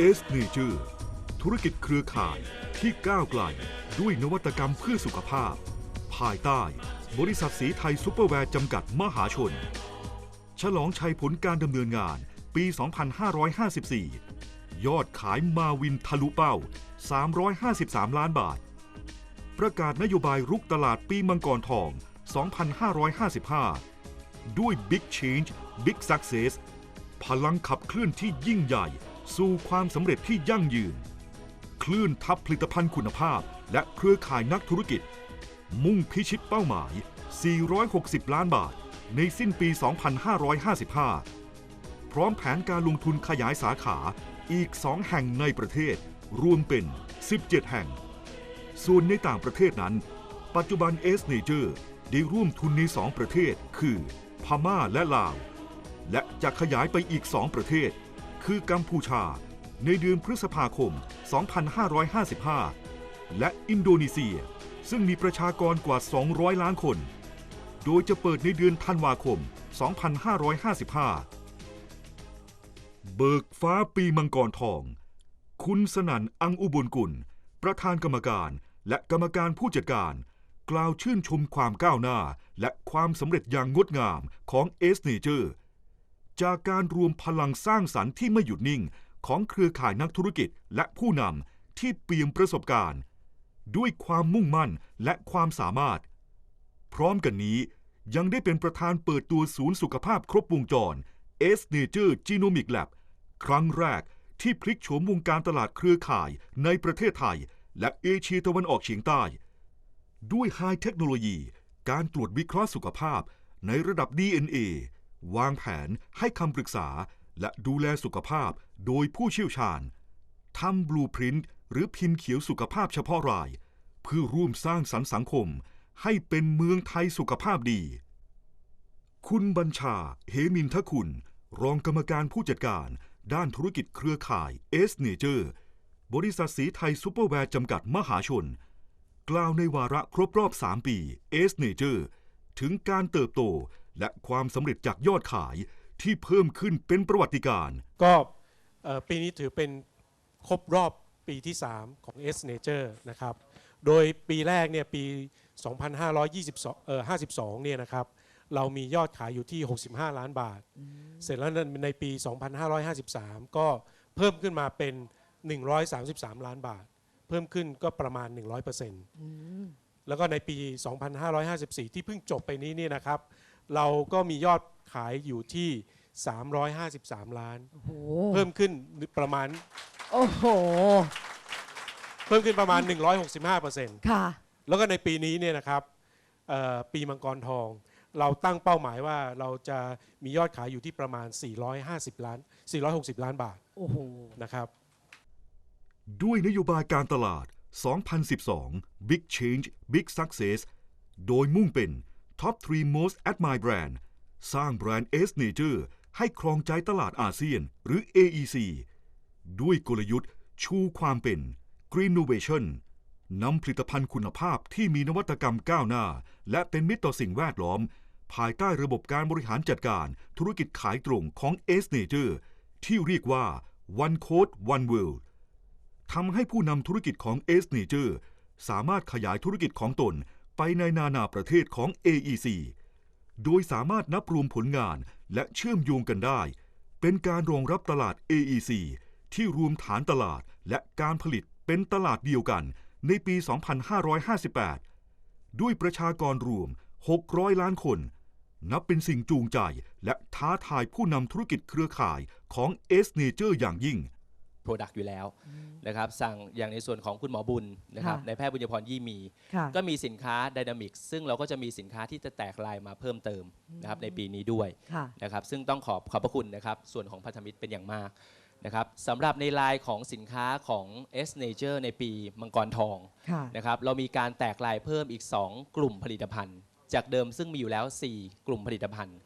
เอสเนเจอร์ธุรกิจเครือข่ายที่ก้าวไกลด้วยนวัตกรรมเพื่อสุขภาพ ภายใต้ บริษัทสีไทยซูเปอร์แวร์จำกัดมหาชน ฉลองชัยผลการดำเนินงานปี 2554 ยอดขายมาวินทะลุเป้า 353 ล้านบาท ประกาศนโยบายรุกตลาดปีมังกรทอง 2555 ด้วย Big Change Big Success พลังขับเคลื่อนที่ยิ่งใหญ่ สู่ความสำเร็จที่ยั่งยืน คลื่นทับผลิตภัณฑ์คุณภาพ และเครือข่ายนักธุรกิจ มุ่งพิชิตเป้าหมาย 460 ล้านบาท ในสิ้นปี 2555 พร้อมแผนการลงทุนขยายสาขาอีก 2 แห่งในประเทศ รวมเป็น 17 แห่ง ส่วนในต่างประเทศนั้น ปัจจุบันเอสเนเจอร์ได้ร่วมทุนใน 2 ประเทศ คือ พม่าและลาว และจะขยายไปอีก 2 ประเทศ คือกัมพูชา ในเดือนพฤษภาคม 2555 และอินโดนีเซีย ซึ่งมีประชากรกว่า 200 ล้านคน โดยจะเปิดในเดือนธันวาคม 2555 เบิกฟ้าปีมังกรทอง คุณสนั่นอังอุบลกุล ประธานกรรมการและกรรมการผู้จัดการ กล่าวชื่นชมความก้าวหน้าและความสำเร็จอย่างงดงามของเอสเนเจอร์ จากการรวมพลังสร้างสรรค์ที่ไม่หยุดนิ่งของเครือข่ายนักธุรกิจและผู้นำที่เปี่ยมประสบการณ์ ด้วยความมุ่งมั่นและความสามารถ พร้อมกันนี้ยังได้เป็นประธานเปิดตัวศูนย์สุขภาพครบวงจร S Nature Genomic Lab ครั้งแรกที่พลิกโฉมวงการตลาดเครือข่ายในประเทศไทย และเอเชียตะวันออกเฉียงใต้ ด้วยไฮเทคโนโลยี การตรวจวิเคราะห์สุขภาพในระดับ DNA วางแผนให้คำปรึกษาและดูแลสุขภาพโดยผู้เชี่ยวชาญทำบลูพรินต์หรือพิมพ์เขียวสุขภาพเฉพาะราย เพื่อร่วมสร้างสรรค์สังคม ให้เป็นเมืองไทยสุขภาพดี คุณบัญชา เหมินทคุณ รองกรรมการผู้จัดการ ด้านธุรกิจเครือข่ายเอสเนเจอร์บริษัทสีไทยซูเปอร์แวร์จำกัดมหาชน กล่าวในวาระครบรอบ 3 ปีเอสเนเจอร์ถึงการเติบโต และความสำเร็จจากยอดขายที่เพิ่มขึ้นเป็นประวัติการณ์ก็เอ่อปีนี้ถือเป็นครบรอบปีที่ 3 ของ S Nature นะครับ โดยปีแรกเนี่ยปี 2522เอ่อ52เนี่ยนะครับ เรามียอดขายอยู่ที่ 65 ล้านบาท เสร็จแล้วในปี 2553 ก็เพิ่มขึ้นมาเป็น 133 ล้านบาท เพิ่มขึ้นก็ประมาณ 100%แล้วก็ในปี 2554 ที่เพิ่งจบไปนี้เนี่ยนะครับ เราก็มียอดขายอยู่ที่ 353 ล้าน โอ้โหเพิ่มขึ้นประมาณโอ้โหเพิ่มขึ้นประมาณ 165%ค่ะ แล้วก็ในปีนี้เนี่ยนะครับเอ่อปีมังกรทอง เราตั้งเป้าหมายว่าเราจะมียอดขายอยู่ที่ประมาณ 450 ล้าน 460 ล้านบาทโอ้โห นะครับ ด้วยนโยบายการตลาด 2012 Big Change Big Success โดยมุ่งเป็น Top 3 Most Admired Brand สร้างแบรนด์ S Nature ให้ครองใจตลาดอาเซียนหรือ AEC ด้วยกลยุทธ์ชูความเป็น Green Innovation นำผลิตภัณฑ์คุณภาพที่มีนวัตกรรมก้าวหน้า และเป็นมิตรต่อสิ่งแวดล้อม ภายใต้ระบบการบริหารจัดการธุรกิจขายตรงของ S Nature ที่เรียกว่า One Code One World ทำให้ผู้นำธุรกิจของ S Nature สามารถขยายธุรกิจของตน ไปในนานาประเทศของ AEC โดยสามารถนับรวมผลงานและเชื่อมโยงกันได้ เป็นการรองรับตลาด AEC ที่รวมฐานตลาดและการผลิตเป็นตลาดเดียวกันในปี 2558 ด้วยประชากรรวม 600 ล้านคน นับเป็นสิ่งจูงใจและท้าทายผู้นำธุรกิจเครือข่ายของ S Nature อย่างยิ่ง Product อยู่แล้วนะครับสั่งอย่างในส่วนของคุณหมอบุญนะครับค่ะในแพทย์บุญยพรยี่มี ค่ะ ก็มีสินค้า Dynamics ซึ่งเราก็จะมีสินค้าที่จะแตกลายมาเพิ่มเติมนะครับในปีนี้ด้วย ค่ะ นะครับซึ่งต้องขอบขอบพระคุณนะครับส่วนของพันธมิตรเป็นอย่างมากนะครับสำหรับในลายของสินค้าของ S Nature ในปีมังกรทองค่ะ นะครับเรามีการแตกลายเพิ่มอีก 2 กลุ่มผลิตภัณฑ์ จากเดิมซึ่งมีอยู่แล้ว 4 กลุ่มผลิตภัณฑ์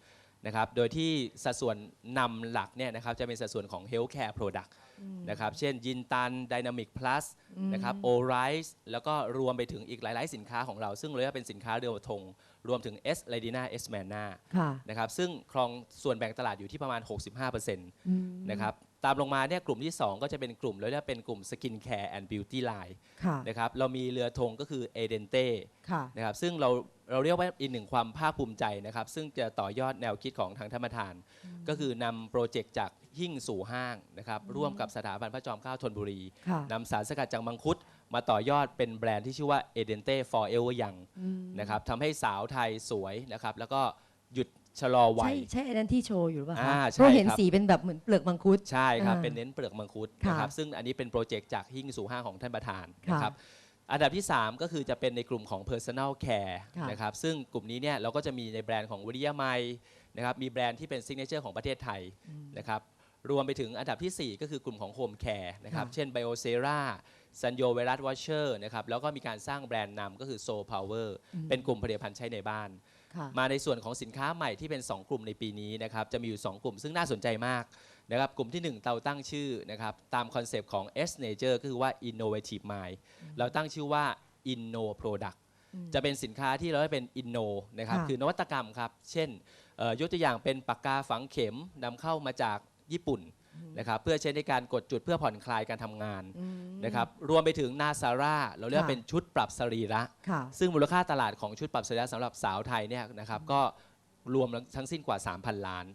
นะครับโดยที่สัดส่วนนำหลักเนี่ยนะครับจะเป็นสัดส่วนของ Healthcare Product นะครับ เช่นยินตัน Dynamic Plus นะครับ o r i s e แล้วก็รวมไปถึงอีกหลาย ๆ สินค้าของเรา ซึ่งเรียกว่าเป็นสินค้าเรือธงรวมถึง S l a d i n a S Manna ค่ะนะครับซึ่งครองส่วนแบ่งตลาดอยู่ที่ประมาณ 65%นะครับตามลงมาเนี่ยกลุ่มที่ 2 ก็จะเป็นกลุ่มแล้วเรียกว่าเป็นกลุ่ม Skin Care and Beauty Line ค่ะนะครับเรามีเรือธงก็คือ e d e n t e ค่ะนะครับซึ่งเรา เราเรียกว่าอีกหนึ่งความภาคภูมิใจนะครับ ซึ่งจะต่อยอดแนวคิดของทางธรรมทาน ก็คือนำโปรเจกต์จากหิ่งสู่ห้างนะครับ ร่วมกับสถาบันพระจอมเกล้าธนบุรีค่ะ นำสารสกัดจากมังคุด มาต่อยอดเป็นแบรนด์ที่ชื่อว่า e d e n t e Forever Young นะครับทำให้สาวไทยสวยนะครับ แล้วก็หยุดชะลอวัใช่ย ใช่ไอ้นั่นที่โชว์อยู่หรือเปล่าอ่าคะใช่เพราะเห็นครับ สีเป็นแบบเหมือนเปลือกมังคุด ใช่ครับ อ่าเป็นเน้นเปลือกมังคุดค่ะนะครับซึ่งอันนี้เป็นโปรเจกต์จากหิ่งสู่ห้างของท่านประธานค่ะนะครับ อันดับที่ 3 ก็คือจะเป็นในกลุ่มของ Personal Care ค่ะนะครับซึ่งกลุ่มนี้เนี่ยเราก็จะมีในแบรนด์ของวิริยามัยนะครับมีแบรนด์ที่เป็นซิกเนเจอร์ของประเทศไทยนะครับรวมไปถึงอันดับทีสี่4 ก็คือกลุ่มของ Home Care นะครับค่ะ เช่น Biosera ซันโยเวรัสวอชเชอร์นะครับแล้วก็มีการสร้างแบรนด์นำก็คือ Soul Power เป็นกลุ่มผลิตภัณฑ์ใช้ในบ้านค่ะ มาในส่วนของสินค้าใหม่ที่เป็น 2 กลุ่มในปีนี้นะครับจะมีอยู่ 2 กลุ่มซึ่งน่าสนใจมากนะครับกลุ่มที่ 1 เราตั้งชื่อนะครับตามคอนเซปต์ของ S Nature ก็คือว่า Innovative Mind เราตั้งชื่อว่า Inno Product จะเป็นสินค้าที่เราให้เป็น Inno นะครับค่ะคือนวัตกรรมครับ เช่นเอ่อยกตัวอย่างเป็นปากกาฝังเข็มนำเข้ามาจากญี่ปุ่น นะครับเพื่อใช้ในการกดจุดเพื่อผ่อนคลายการทำงานนะครับรวมไปถึงนาซาร่าเราเรียกว่าค่ะ เป็นชุดปรับสรีระ ค่ะ ซึ่งมูลค่าตลาดของชุดปรับสรีระสำหรับสาวไทยเนี่ยนะครับก็รวมทั้งสิ้นกว่า 3,000 ล้าน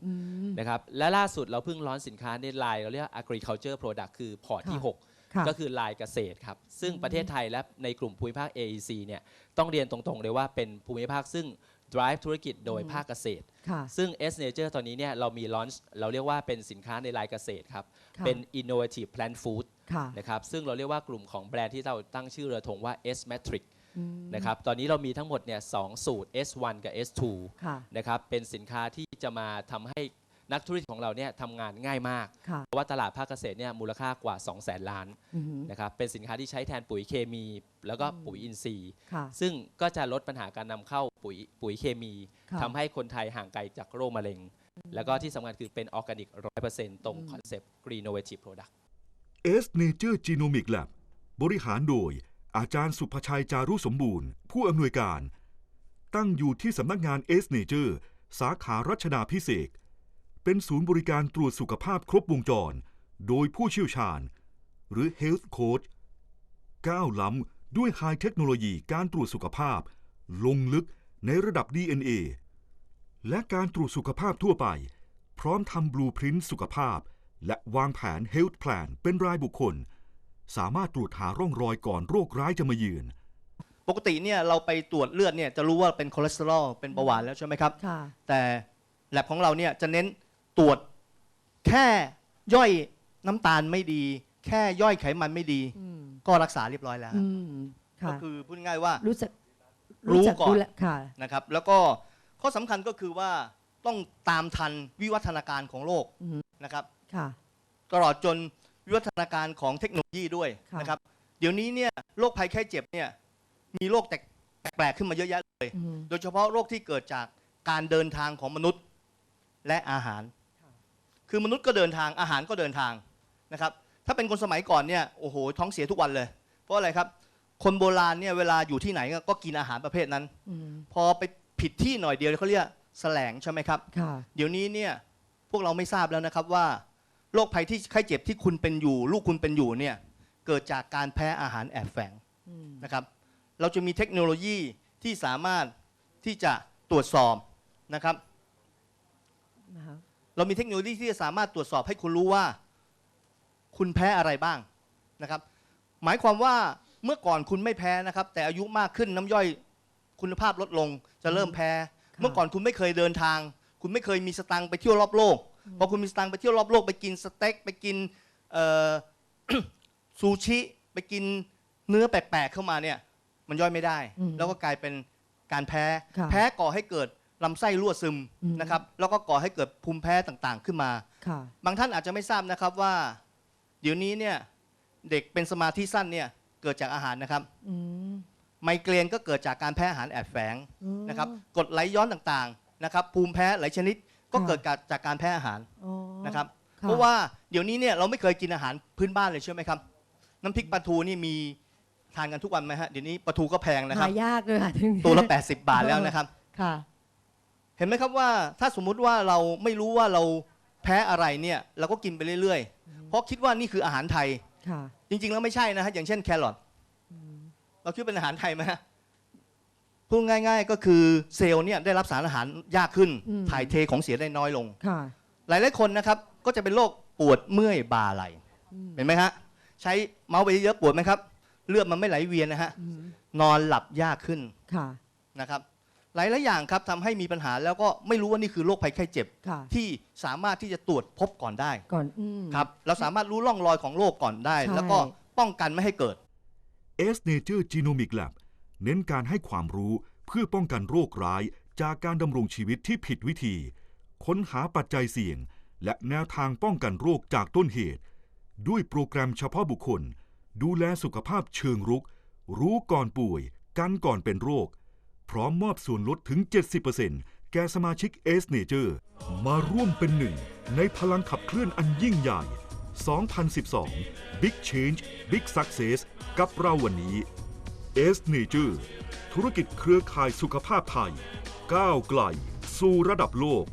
นะครับและล่าสุดเราเพิ่งร้อนสินค้าในไลน์เราเรียกว่า agriculture product คือพอร์ตที่ ค่ะ 6 ค่ะ ก็คือลายเกษตรครับ ซึ่งประเทศไทยและในกลุ่มภูมิภาค AEC เนี่ยต้องเรียนตรงๆเลยว่าเป็นภูมิภาคซึ่ง drive ธุรกิจโดยภาคเกษตร ค่ะ ซึ่ง S Nature ตอนนี้เนี่ยเรามี launch เราเรียกว่าเป็นสินค้าในลายเกษตรครับ ค่ะ เป็น innovative plant food ค่ะนะครับซึ่งเราเรียกว่ากลุ่มของแบรนด์ที่เราตั้งชื่อเรือธงว่า S Matrix นะครับตอนนี้เรามีทั้งหมดเนี่ยสองสูตร S1 กับ S2 ค่ะ นะครับเป็นสินค้าที่จะมาทำให้ นักธุรกิจของเราเนี่ยทำงานง่ายมาก ค่ะ เพราะว่าตลาดภาคเกษตรเนี่ยมูลค่ากว่า 2 0 0แสนล้านอือหือ นะครับเป็นสินค้าที่ใช้แทนปุ๋ยเคมี แล้วก็ปุ๋ยอินทรีย์ ค่ะ ซึ่งก็จะลดปัญหาการนำเข้าปุ๋ยปุ๋ยเคมีค่ะ ทำให้คนไทยห่างไกลจากโรคมะเร็ง แล้วก็ที่สำคัญคือเป็นออร์แกนิก100%ตรงคอนเซปต์ Greennovative Product S Nature Genomic Lab บริหารโดย อาจารย์สุภชัยจารุสมบูรณ์ ผู้อำนวยการ ตั้งอยู่ที่สำนักงาน S Nature สาขารัชดาพิเศษก เป็นศูนย์บริการตรวจสุขภาพครบวงจร โดยผู้เชี่ยวชาญ หรือ Health Coach ก้าวล้ำด้วยไฮเทคโนโลยีการตรวจสุขภาพ ลงลึกในระดับ DNA และการตรวจสุขภาพทั่วไป พร้อมทำบลูพรินต์สุขภาพ และวางแผน Health Plan เป็นรายบุคคล สามารถตรวจหาร่องรอยก่อนโรคร้ายจะมาเยือนปกติเนี่ยเราไปตรวจเลือดเนี่ยจะรู้ว่าเป็นคอเลสเตอรอลเป็นเบาหวานแล้วใช่ไหมครับค่ะแต่แลบของเราเนี่ยจะเน้น ตรวจแค่ย่อยน้ำตาลไม่ดี แค่ย่อยไขมันไม่ดี อืมก็รักษาเรียบร้อยแล้วอืมก็ค่ะคือพูดง่ายๆว่า รู้จักรู้จัก่อนดูแลค่ะ นะครับแล้วก็ข้อสำคัญก็คือว่าต้องตามทันวิวัฒนาการของโลกอือฮึนะครับ ค่ะ ตลอดจนวิวัฒนาการของเทคโนโลยีด้วยค่ะ นะครับ เดี๋ยวนี้เนี่ยโรคภัยไข้เจ็บเนี่ยมีโรคแปลกๆขึ้นมาเยอะแยะเลยอืมโดยเฉพาะโรคที่เกิดจากการเดินทางของมนุษย์และอาหาร คือมนุษย์ก็เดินทางอาหารก็เดินทางนะครับ ถ้าเป็นคนสมัยก่อนเนี่ยโอ้โหท้องเสียทุกวันเลย เพราะอะไรครับ คนโบราณเนี่ยเวลาอยู่ที่ไหนก็กินอาหารประเภทนั้นอืมพอไปผิดที่หน่อยเดียวเขาเรียกแสลงใช่ไหมครับค่ะเดี๋ยวนี้เนี่ยพวกเราไม่ทราบแล้วนะครับว่าโรคภัยที่ไข้เจ็บที่คุณเป็นอยู่ ลูกคุณเป็นอยู่เนี่ยเกิดจากการแพ้อาหารแอบแฝงอืมนะครับ เราจะมีเทคโนโลยีที่สามารถที่จะตรวจสอบนะครับนะคะ เรามีเทคโนโลยีที่จะสามารถตรวจสอบให้คุณรู้ว่า คุณแพ้อะไรบ้างนะครับ หมายความว่าเมื่อก่อนคุณไม่แพ้นะครับ แต่อายุมากขึ้นน้ำย่อยคุณภาพลดลง จะเริ่มแพ้ เมื่อก่อนคุณไม่เคยเดินทาง คุณไม่เคยมีสตังค์ไปเที่ยวรอบโลกพอคุณมีสตังค์ไปเที่ยวรอบโลกไปกินสเต็กไปกินเอ่อซูชิไปกินเนื้อแปลกๆเข้ามาเนี่ย มันย่อยไม่ได้อืมแล้วก็กลายเป็นการแพ้ค่ะแพ้ก่อให้เกิด ลำไส้รั่วซึมอืมนะครับ แล้วก็ก่อให้เกิดภูมิแพ้ต่างๆขึ้นมาค่ะบางท่านอาจจะไม่ทราบนะครับว่า เดี๋ยวนี้เนี่ยเด็กเป็นสมาธิสั้นเนี่ยเกิดจากอาหารนะครับอืมไมเกรนก็เกิดจากการแพ้อาหารแอบแฝงอืมนะครับกรดไหลย้อนต่างๆนะครับ ภูมิแพ้หลายชนิดก็ค่ะเกิดจากการแพ้อาหารอ๋อนะครับค่เพราะว่าเดี๋ยวนี้เนี่ยเราไม่เคยกินอาหารพื้นบ้านเลยใช่ไหมครับ น้ำพริกปลาทูนี่มีทานกันทุกวันไหมฮะเดี๋ยวนี้ปลาทูก็แพงนะครับหายากเลยค่ะถึงตัวละ 80 บาทแล้วนะครับค่ะ เห็นไหมครับว่าถ้าสมมุติว่าเราไม่รู้ว่าเราแพ้อะไรเนี่ยเราก็กินไปเรื่อยๆ เพราะคิดว่านี่คืออาหารไทย ค่ะ จริง ๆ แล้วไม่ใช่นะฮะอย่างเช่นแครอทเราคิดว่าเป็นอาหารไทยไหมฮะพูดง่าย ๆ ก็คือเซลล์เนี่ยได้รับสารอาหารยากขึ้นอืม ถ่ายเทของเสียได้น้อยลง ค่ะ หลายๆคนนะครับก็จะเป็นโรคปวดเมื่อยบ่าไหลอืม เห็นไหมฮะใช้เมาส์ไปเยอะๆปวดไหมครับ เลือดมันไม่ไหลเวียนนะฮะอืมนอนหลับยากขึ้นค่ะ นะครับ หลายๆอย่างครับทำให้มีปัญหาแล้วก็ไม่รู้ว่านี่คือโรคภัยไข้เจ็บ ค่ะ ที่สามารถที่จะตรวจพบก่อนได้ก่อนอืม ครับเราสามารถรู้ร่องรอยของโรคก่อนได้ ใช่ แล้วก็ป้องกันไม่ให้เกิด S Nature Genomic Lab เน้นการให้ความรู้เพื่อป้องกันโรคร้ายจากการดำรงชีวิตที่ผิดวิธี ค้นหาปัจจัยเสี่ยง และแนวทางป้องกันโรคจากต้นเหตุ ด้วยโปรแกรมเฉพาะบุคคล ดูแลสุขภาพเชิงรุก รู้ก่อนป่วย กันก่อนเป็นโรค พร้อมมอบส่วนลดถึง 70%แก่สมาชิกเอสเนเจอร์มาร่วมเป็นหนึ่ง ในพลังขับเคลื่อนอันยิ่งใหญ่ 2012 Big Change Big Success กับเราวันนี้เอสเนเจอร์ธุรกิจเครือข่ายสุขภาพไทย ก้าวไกล สู่ระดับโลก